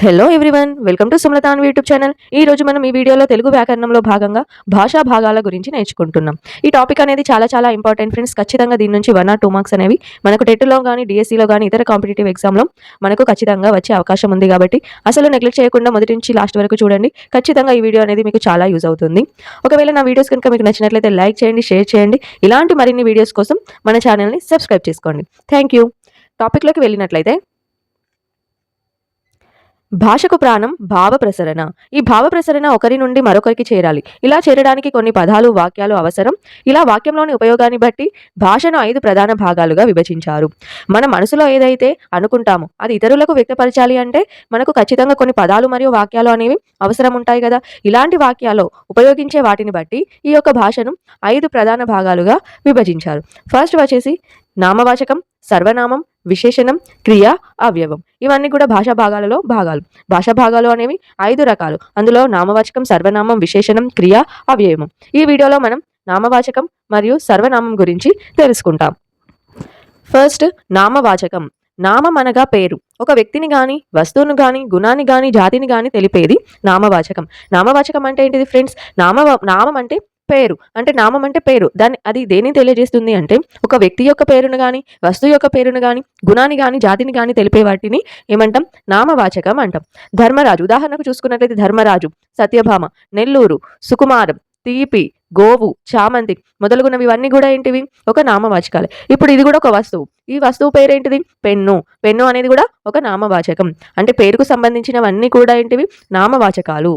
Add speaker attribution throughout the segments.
Speaker 1: Hello everyone welcome to సుమలతాన్ YouTube channel ఈ రోజు మనం ఈ వీడియోలో తెలుగు వ్యాకరణంలో భాగంగా భాషా భాగాల గురించి నేర్చుకుంటున్నాం. ఈ టాపిక్ అనేది చాలా చాలా ఇంపార్టెంట్ ఫ్రెండ్స్ ఖచ్చితంగా దీని నుంచి వన్ ఆర్ టూ మార్క్స్ అనేవి మనకు టెట్లో కానీ డిఎస్సిలో కానీ ఇతర కాంపిటేటివ్ ఎగ్జామ్లో మనకు ఖచ్చితంగా వచ్చే అవకాశం ఉంది కాబట్టి అసలు నెగ్లెక్ట్ చేయకుండా మొదటి నుంచి లాస్ట్ వరకు చూడండి. ఖచ్చితంగా ఈ వీడియో అనేది మీకు చాలా యూజ్ అవుతుంది. ఒకవేళ నా వీడియోస్ కనుక మీకు నచ్చినట్లయితే లైక్ చేయండి షేర్ చేయండి. ఇలాంటి మరిన్ని వీడియోస్ కోసం మన ఛానల్ని సబ్స్క్రైబ్ చేసుకోండి. థ్యాంక్ యూ టాపిక్లోకి వెళ్ళినట్లయితే భాషకు ప్రాణం భావ ప్రసరణ. ఈ భావ ప్రసరణ ఒకరి నుండి మరొకరికి చేరాలి. ఇలా చేరడానికి కొన్ని పదాలు వాక్యాలు అవసరం. ఇలా వాక్యంలోని ఉపయోగాన్ని బట్టి భాషను ఐదు ప్రధాన భాగాలుగా విభజించారు. మన మనసులో ఏదైతే అనుకుంటామో అది ఇతరులకు వ్యక్తపరచాలి అంటే మనకు ఖచ్చితంగా కొన్ని పదాలు మరియు వాక్యాలు అనేవి అవసరం ఉంటాయి కదా. ఇలాంటి వాక్యాలు ఉపయోగించే వాటిని బట్టి ఈ యొక్క భాషను ఐదు ప్రధాన భాగాలుగా విభజించారు. ఫస్ట్ వచ్చేసి నామవాచకం సర్వనామం విశేషణం క్రియ అవయవం. ఇవన్నీ కూడా భాషా భాగాలలో భాగాలు. భాషా భాగాలు అనేవి ఐదు రకాలు. అందులో నామవాచకం సర్వనామం విశేషణం క్రియ అవయవం. ఈ వీడియోలో మనం నామవాచకం మరియు సర్వనామం గురించి తెలుసుకుంటాం. ఫస్ట్ నామవాచకం. నామం అనగా పేరు. ఒక వ్యక్తిని గాని వస్తువును గాని గుణాన్ని గాని జాతిని గాని తెలిపేది నామవాచకం. నామవాచకం అంటే ఏంటిది ఫ్రెండ్స్? నామ నామం అంటే పేరు. అంటే నామం అంటే పేరు. దాన్ని అది దేని తెలియజేస్తుంది అంటే ఒక వ్యక్తి యొక్క పేరును కానీ వస్తువు యొక్క పేరును కానీ గుణాన్ని కానీ జాతిని కానీ తెలిపే వాటిని ఏమంటాం? నామవాచకం అంటాం. ధర్మరాజు. ఉదాహరణకు చూసుకున్నట్లయితే ధర్మరాజు సత్యభామ నెల్లూరు సుకుమారం తీపి గోవు చామంతి మొదలుగున్నవి ఇవన్నీ కూడా ఏంటివి? ఒక నామవాచకాలే. ఇప్పుడు ఇది కూడా ఒక వస్తువు. ఈ వస్తువు పేరేంటిది? పెన్ను. పెన్ను అనేది కూడా ఒక నామవాచకం. అంటే పేరుకు సంబంధించినవన్నీ కూడా ఏంటివి? నామవాచకాలు.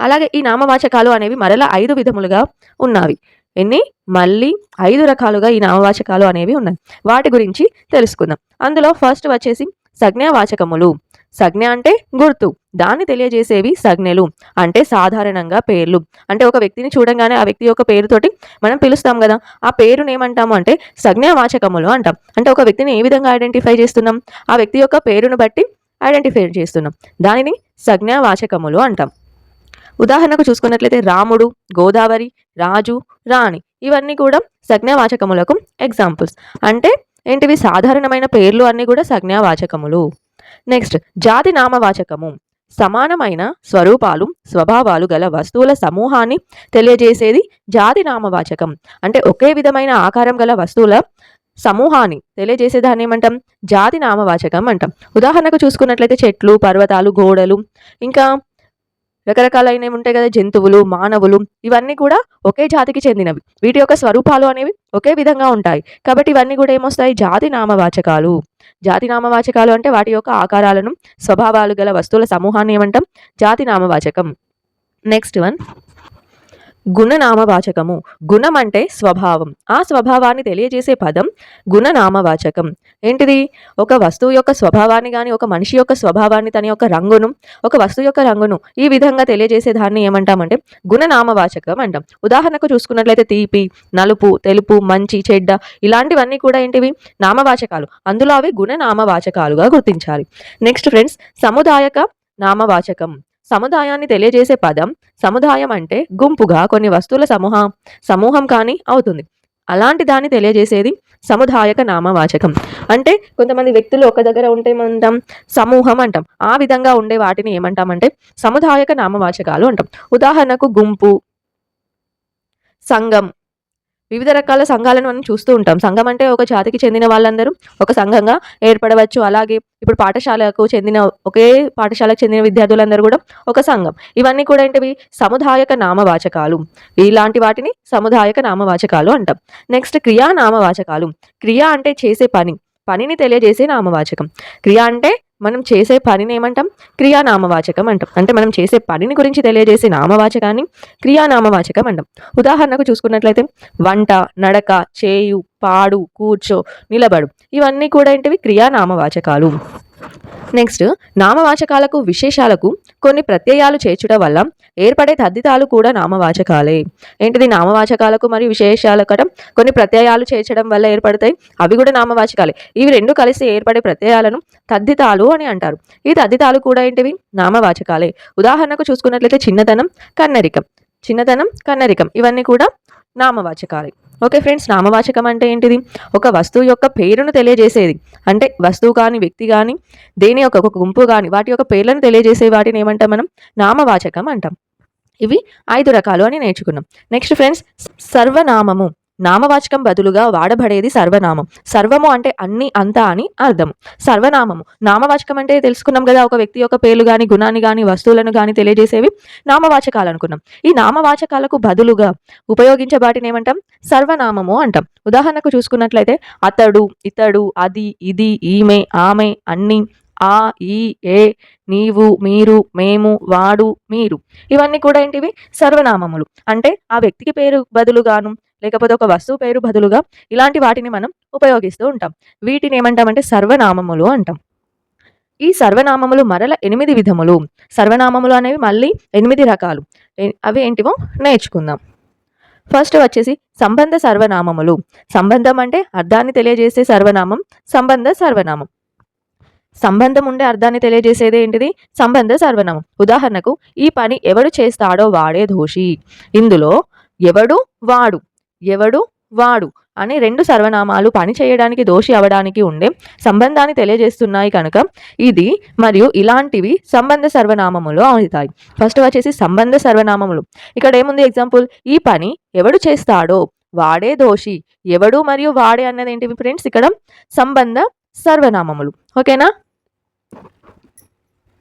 Speaker 1: అలాగే ఈ నామవాచకాలు అనేవి మరలా ఐదు విధములుగా ఉన్నవి. ఎన్ని? మళ్ళీ ఐదు రకాలుగా ఈ నామవాచకాలు అనేవి ఉన్నాయి. వాటి గురించి తెలుసుకుందాం. అందులో ఫస్ట్ వచ్చేసి సంజ్ఞావాచకములు. సంజ్ఞ అంటే గుర్తు. దాన్ని తెలియజేసేవి సంజ్ఞలు. అంటే సాధారణంగా పేర్లు. అంటే ఒక వ్యక్తిని చూడంగానే ఆ వ్యక్తి యొక్క పేరుతోటి మనం పిలుస్తాం కదా. ఆ పేరును ఏమంటాము అంటే సంజ్ఞావాచకములు అంటాం. అంటే ఒక వ్యక్తిని ఏ విధంగా ఐడెంటిఫై చేస్తున్నాం? ఆ వ్యక్తి యొక్క పేరును బట్టి ఐడెంటిఫై చేస్తున్నాం. దానిని సంజ్ఞావాచకములు అంటాం. ఉదాహరణకు చూసుకున్నట్లయితే రాముడు గోదావరి రాజు రాణి ఇవన్నీ కూడా సంజ్ఞావాచకములకు ఎగ్జాంపుల్స్ అంటే ఏంటివి? సాధారణమైన పేర్లు అన్నీ కూడా సంజ్ఞావాచకములు. నెక్స్ట్ జాతి నామవాచకము. సమానమైన స్వరూపాలు స్వభావాలు గల వస్తువుల సమూహాన్ని తెలియజేసేది జాతి నామవాచకం. అంటే ఒకే విధమైన ఆకారం గల వస్తువుల సమూహాన్ని తెలియజేసే దాన్ని ఏమంటాం? జాతి నామవాచకం అంటాం. ఉదాహరణకు చూసుకున్నట్లయితే చెట్లు పర్వతాలు గోడలు ఇంకా రకరకాలైనవి ఉంటాయి కదా జంతువులు మానవులు ఇవన్నీ కూడా ఒకే జాతికి చెందినవి. వీటి యొక్క స్వరూపాలు అనేవి ఒకే విధంగా ఉంటాయి. కాబట్టి ఇవన్నీ కూడా ఏమొస్తాయి? జాతి నామవాచకాలు. జాతి నామవాచకాలు అంటే వాటి యొక్క ఆకారాలను స్వభావాలు గల వస్తువుల సమూహాన్ని ఏమంటాం? జాతి నామవాచకం. నెక్స్ట్ వన్ గుణనామవాచకము. గుణం అంటే స్వభావం. ఆ స్వభావాన్ని తెలియజేసే పదం గుణనామవాచకం. ఏంటిది? ఒక వస్తువు యొక్క స్వభావాన్ని కానీ ఒక మనిషి యొక్క స్వభావాన్ని తన యొక్క రంగును ఒక వస్తువు యొక్క రంగును ఈ విధంగా తెలియజేసే దాన్ని ఏమంటామంటే గుణనామవాచకం అంటాం. ఉదాహరణకు చూసుకున్నట్లయితే తీపి నలుపు తెలుపు మంచి చెడ్డ ఇలాంటివన్నీ కూడా ఏంటివి? నామవాచకాలు. అందులో అవి గుణనామవాచకాలుగా గుర్తించాలి. నెక్స్ట్ ఫ్రెండ్స్ సముదాయక నామవాచకం. సముదాయాన్ని తెలియజేసే పదం సముదాయం అంటే గుంపుగా కొన్ని వస్తువుల సమూహం సమూహం కానీ అవుతుంది. అలాంటి దాన్ని తెలియజేసేది సముదాయక నామవాచకం. అంటే కొంతమంది వ్యక్తులు ఒక దగ్గర ఉంటే ఏమంటాం సమూహం అంటాం. ఆ విధంగా ఉండే వాటిని ఏమంటామంటే సముదాయక నామవాచకాలు అంటాం. ఉదాహరణకు గుంపు సంఘం వివిధ రకాల సంఘాలను మనం చూస్తూ ఉంటాం. సంఘం అంటే ఒక జాతికి చెందిన వాళ్ళందరూ ఒక సంఘంగా ఏర్పడవచ్చు. అలాగే ఇప్పుడు పాఠశాలకు చెందిన ఒకే పాఠశాలకు చెందిన విద్యార్థులందరూ కూడా ఒక సంఘం. ఇవన్నీ కూడా ఏంటివి? సముదాయక నామవాచకాలు. ఇలాంటి వాటిని సముదాయక నామవాచకాలు అంటాం. నెక్స్ట్ క్రియా నామవాచకాలు. క్రియ అంటే చేసే పని. పనిని తెలియజేసే నామవాచకం. క్రియ అంటే మనం చేసే పనిని ఏమంటాం? క్రియానామవాచకం అంటాం. అంటే మనం చేసే పనిని గురించి తెలియజేసే నామవాచకాన్ని క్రియానామవాచకం అంటాం. ఉదాహరణకు చూసుకున్నట్లయితే వంట నడక చేయు పాడు కూర్చో నిలబడు ఇవన్నీ కూడా ఏంటివి? క్రియానామవాచకాలు. నెక్స్ట్ నామవాచకాలకు విశేషాలకు కొన్ని ప్రత్యయాలు చేర్చుట వల్ల ఏర్పడే తద్దితాలు కూడా నామవాచకాలే. ఏంటిది? నామవాచకాలకు మరియు విశేషాలకటం కొన్ని ప్రత్యయాలు చేర్చడం వల్ల ఏర్పడతాయి. అవి కూడా నామవాచకాలే. ఇవి రెండు కలిసి ఏర్పడే ప్రత్యయాలను తద్దితాలు అని అంటారు. ఈ తద్దితాలు కూడా ఏంటివి? నామవాచకాలే. ఉదాహరణకు చూసుకున్నట్లయితే చిన్నతనం కన్నరికం. చిన్నతనం కన్నరికం. ఇవన్నీ కూడా నామవాచకాలు. ఓకే ఫ్రెండ్స్ నామవాచకం అంటే ఏంటిది? ఒక వస్తువు యొక్క పేరును తెలియజేసేది. అంటే వస్తువు కానీ వ్యక్తి కానీ దేని యొక్క ఒక గుంపు కానీ వాటి యొక్క పేర్లను తెలియజేసే వాటిని ఏమంటాం మనం? నామవాచకం అంటాం. ఇవి ఐదు రకాలు అని నేర్చుకున్నాం. నెక్స్ట్ ఫ్రెండ్స్ సర్వనామము. నామవాచకం బదులుగా వాడబడేది సర్వనామం. సర్వము అంటే అన్ని అంతా అని అర్థం. సర్వనామము. నామవాచకం అంటే తెలుసుకున్నాం కదా ఒక వ్యక్తి యొక్క పేర్లు కానీ గుణాన్ని కానీ వస్తువులను కానీ తెలియజేసేవి నామవాచకాలు అనుకున్నాం. ఈ నామవాచకాలకు బదులుగా ఉపయోగించే వాటిని ఏమంటాం? సర్వనామము అంటాం. ఉదాహరణకు చూసుకున్నట్లయితే అతడు ఇతడు అది ఇది ఈమె ఆమె అన్ని ఆ ఈ ఏ నీవు మీరు మేము వాడు మీరు. ఇవన్నీ కూడా ఏంటివి? సర్వనామములు. అంటే ఆ వ్యక్తికి పేరు బదులుగాను లేకపోతే ఒక వస్తువు పేరు బదులుగా ఇలాంటి వాటిని మనం ఉపయోగిస్తూ ఉంటాం. వీటిని ఏమంటామంటే సర్వనామములు అంటాం. ఈ సర్వనామములు మరల ఎనిమిది విధములు. సర్వనామములు అనేవి మళ్ళీ ఎనిమిది రకాలు. అవి ఏంటివో నేర్చుకుందాం. ఫస్ట్ వచ్చేసి సంబంధ సర్వనామములు. సంబంధం అంటే అర్థాన్ని తెలియజేసే సర్వనామం సంబంధ సర్వనామం. సంబంధం ఉండే అర్థాన్ని తెలియజేసేది ఏంటిది? సంబంధ సర్వనామం. ఉదాహరణకు ఈ పని ఎవడు చేస్తాడో వాడే దోషి. ఇందులో ఎవడు వాడు? ఎవడు? వాడు అనే రెండు సర్వనామాలు పని చేయడానికి దోషి అవడానికి ఉండే సంబంధాన్ని తెలియజేస్తున్నాయి కనుక ఇది మరియు ఇలాంటివి సంబంధ సర్వనామములు అవుతాయి. ఫస్ట్ వచ్చేసి సంబంధ సర్వనామములు. ఇక్కడ ఏముంది ఎగ్జాంపుల్ ఈ పని ఎవడు చేస్తాడో? వాడే దోషి. ఎవడు మరియు వాడే అన్నది ఏంటివి ఫ్రెండ్స్ ఇక్కడ సంబంధ సర్వనామములు. ఓకేనా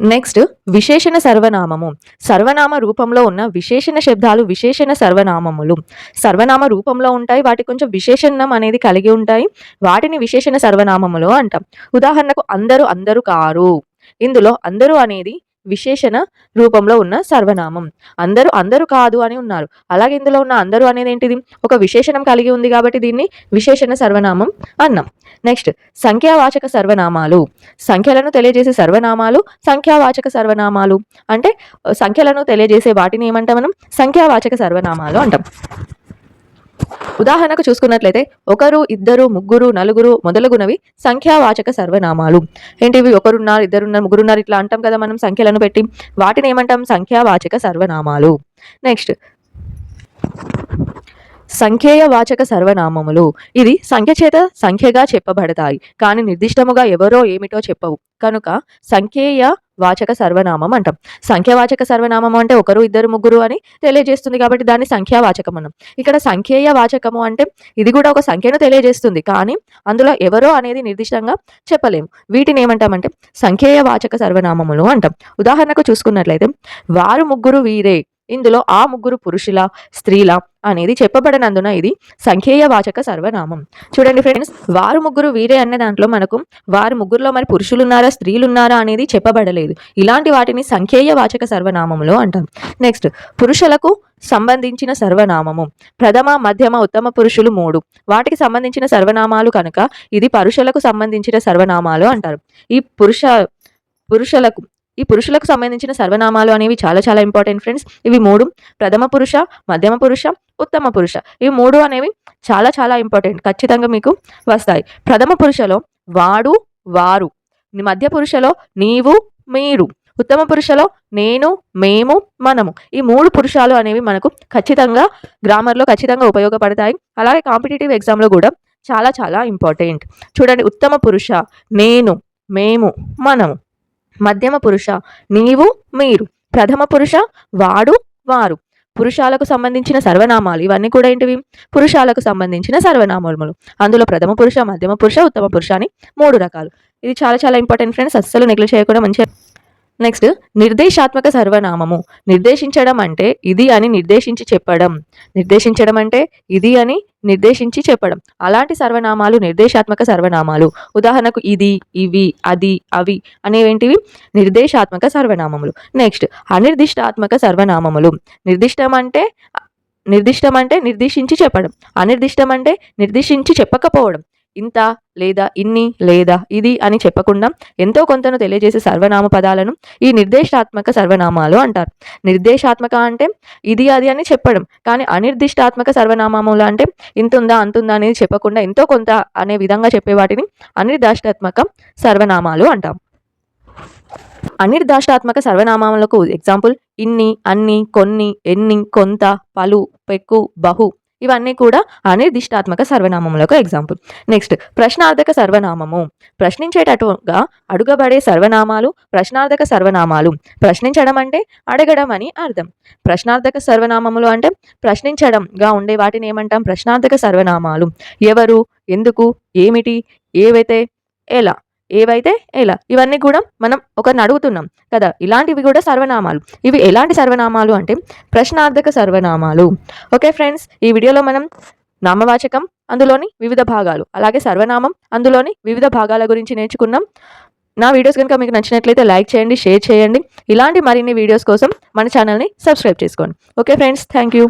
Speaker 1: నెక్స్ట్ విశేషణ సర్వనామము. సర్వనామ రూపంలో ఉన్న విశేషణ శబ్దాలు విశేషణ సర్వనామములు. సర్వనామ రూపంలో ఉంటాయి వాటి కొంచెం విశేషణం అనేది కలిగి ఉంటాయి. వాటిని విశేషణ సర్వనామములు అంటాం. ఉదాహరణకు అందరూ అందరూ కారు. ఇందులో అందరూ అనేది విశేషణ రూపంలో ఉన్న సర్వనామం. అందరూ అందరూ కాదు అని ఉన్నారు. అలాగే ఇందులో ఉన్న అందరూ అనేది ఏంటిది? ఒక విశేషణం కలిగి ఉంది కాబట్టి దీన్ని విశేషణ సర్వనామం అన్నాం. నెక్స్ట్ సంఖ్యావాచక సర్వనామాలు. సంఖ్యలను తెలియజేసే సర్వనామాలు సంఖ్యావాచక సర్వనామాలు. అంటే సంఖ్యలను తెలియజేసే వాటిని ఏమంటాం మనం? సంఖ్యావాచక సర్వనామాలు అంటాం. ఉదాహరణకు చూసుకున్నట్లయితే ఒకరు ఇద్దరు ముగ్గురు నలుగురు మొదలగునవి సంఖ్యావాచక సర్వనామాలు. ఏంటివి ఒకరున్నారు ఇద్దరున్నారు ముగ్గురున్నారు ఇట్లా అంటాం కదా మనం సంఖ్యలను పెట్టి. వాటిని ఏమంటాం? సంఖ్యావాచక సర్వనామాలు. నెక్స్ట్ సంఖ్యేయ వాచక సర్వనామములు. ఇది సంఖ్య చేత సంఖ్యగా చెప్పబడతాయి కానీ నిర్దిష్టముగా ఎవరో ఏమిటో చెప్పవు. కనుక సంఖ్యేయ వాచక సర్వనామం అంటాం సంఖ్యావాచక సర్వనామం అంటే ఒకరు ఇద్దరు ముగ్గురు అని తెలియజేస్తుంది కాబట్టి దాన్ని సంఖ్యావాచకం అన్నాం. ఇక్కడ సంఖ్యేయ వాచకము అంటే ఇది కూడా ఒక సంఖ్యను తెలియజేస్తుంది కానీ అందులో ఎవరో అనేది నిర్దిష్టంగా చెప్పలేము వీటిని ఏమంటామంటే సంఖ్యేయ వాచక సర్వనామములు అంటాం. ఉదాహరణకు చూసుకున్నట్లయితే వారు ముగ్గురు వీరే ఇందులో ఆ ముగ్గురు పురుషుల స్త్రీల అనేది చెప్పబడినందున ఇది సంఖ్యేయ వాచక సర్వనామం. చూడండి ఫ్రెండ్స్ వారు ముగ్గురు వీరే అనే దాంట్లో మనకు వారు ముగ్గురులో మరి పురుషులు ఉన్నారా స్త్రీలు ఉన్నారా అనేది చెప్పబడలేదు. ఇలాంటి వాటిని సంఖ్యేయ వాచక సర్వనామములు అంటాం. నెక్స్ట్ పురుషులకు సంబంధించిన సర్వనామము. ప్రథమ మధ్యమ ఉత్తమ పురుషులు మూడు. వాటికి సంబంధించిన సర్వనామాలు కనుక ఇది పురుషులకు సంబంధించిన సర్వనామాలు అంటారు. ఈ పురుష పురుషులకు ఈ పురుషులకు సంబంధించిన సర్వనామాలు అనేవి చాలా చాలా ఇంపార్టెంట్ ఫ్రెండ్స్ ఇవి మూడు ప్రథమ పురుష మధ్యమ పురుష ఉత్తమ పురుష. ఇవి మూడు అనేవి చాలా చాలా ఇంపార్టెంట్ ఖచ్చితంగా మీకు వస్తాయి. ప్రథమ పురుషలో వాడు వారు. మధ్య పురుషలో నీవు మీరు. ఉత్తమ పురుషలో నేను మేము మనము. ఈ మూడు పురుషాలు అనేవి మనకు ఖచ్చితంగా గ్రామర్లో ఖచ్చితంగా ఉపయోగపడతాయి. అలాగే కాంపిటేటివ్ ఎగ్జామ్లో కూడా చాలా చాలా ఇంపార్టెంట్ చూడండి ఉత్తమ పురుష నేను మేము మనము. మధ్యమ పురుష నీవు మీరు. ప్రథమ పురుష వాడు వారు. పురుషాలకు సంబంధించిన సర్వనామాలు ఇవన్నీ కూడా ఏంటివి? పురుషాలకు సంబంధించిన సర్వనామములు అందులో ప్రథమ పురుష మధ్యమ పురుష ఉత్తమ పురుష అని మూడు రకాలు. ఇది చాలా చాలా ఇంపార్టెంట్ ఫ్రెండ్స్ అస్సలు నెగ్లెక్ట్ చేయకుండా మంచిగా నెక్స్ట్ నిర్దేశాత్మక సర్వనామము. నిర్దేశించడం అంటే ఇది అని నిర్దేశించి చెప్పడం. నిర్దేశించడం అంటే ఇది అని నిర్దేశించి చెప్పడం. అలాంటి సర్వనామాలు నిర్దేశాత్మక సర్వనామాలు. ఉదాహరణకు ఇది ఇవి అది అవి అనేవేంటివి? నిర్దేశాత్మక సర్వనామములు. నెక్స్ట్ అనిర్దిష్టాత్మక సర్వనామములు. నిర్దిష్టం అంటే నిర్దిష్టం అంటే నిర్దేశించి చెప్పడం. అనిర్దిష్టం అంటే నిర్దేశించి చెప్పకపోవడం. ఇంత లేదా ఇన్ని లేదా ఇది అని చెప్పకుండా ఎంతో కొంతను తెలియజేసే సర్వనామ పదాలను ఈ నిర్దేశాత్మక సర్వనామాలు అంటారు. నిర్దేశాత్మక అంటే ఇది అది అని చెప్పడం. కానీ అనిర్దిష్టాత్మక సర్వనామములు అంటే ఇంత ఉందా అనేది చెప్పకుండా ఎంతో కొంత అనే విధంగా చెప్పే వాటిని అనిర్దిష్టాత్మక సర్వనామాలు అంటాం. అనిర్దాష్టాత్మక సర్వనామాలకు ఎగ్జాంపుల్ ఇన్ని అన్ని కొన్ని ఎన్ని కొంత పలు పెక్కు బహు ఇవన్నీ కూడా అనిర్దిష్టాత్మక సర్వనామములకు ఎగ్జాంపుల్ నెక్స్ట్ ప్రశ్నార్థక సర్వనామము. ప్రశ్నించేటట్టుగా అడుగబడే సర్వనామాలు ప్రశ్నార్థక సర్వనామాలు. ప్రశ్నించడం అంటే అడగడం అని అర్థం. ప్రశ్నార్థక సర్వనామములు అంటే ప్రశ్నించడంగా ఉండే వాటిని ఏమంటాం? ప్రశ్నార్థక సర్వనామాలు. ఎవరు? ఎందుకు? ఏమిటి? ఏవైతే? ఎలా? ఏవైతే ఎలా ఇవన్నీ కూడా మనం ఒకరిని అడుగుతున్నాం కదా ఇలాంటివి కూడా సర్వనామాలు. ఇవి ఎలాంటి సర్వనామాలు అంటే ప్రశ్నార్థక సర్వనామాలు. ఓకే ఫ్రెండ్స్ ఈ వీడియోలో మనం నామవాచకం అందులోని వివిధ భాగాలు అలాగే సర్వనామం అందులోని వివిధ భాగాల గురించి నేర్చుకున్నాం. నా వీడియోస్ కనుక మీకు నచ్చినట్లయితే లైక్ చేయండి షేర్ చేయండి. ఇలాంటి మరిన్ని వీడియోస్ కోసం మన ఛానల్ని సబ్స్క్రైబ్ చేసుకోండి. Okay friends thank you.